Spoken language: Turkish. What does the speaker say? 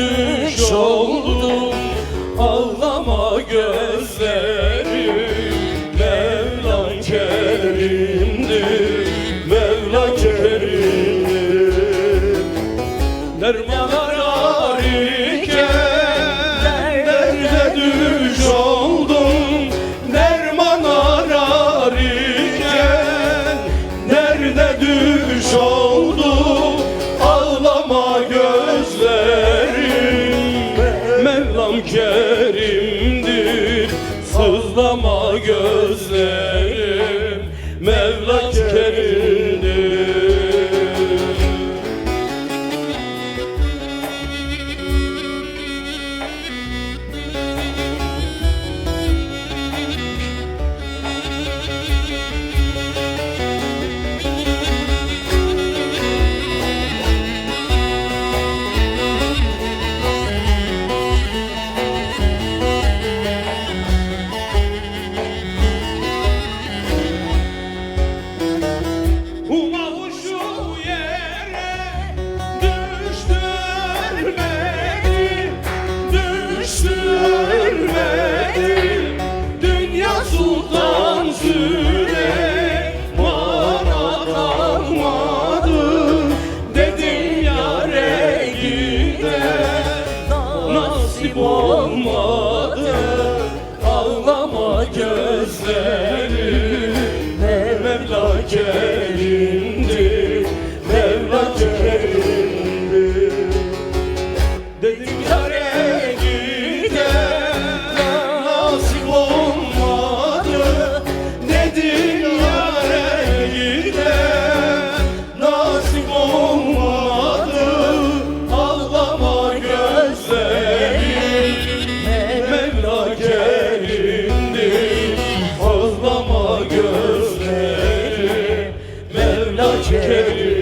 düş oldum. Ağlama gözlerim Mevla Kerim'dir Mevla Kerim'dir. Derman ararken Derde düş oldum. Derman ararken Derde düş oldum kerimdir sızlama gözlerim. Mevla kerimdir olmadı. Ağlama gözler. sevda çektim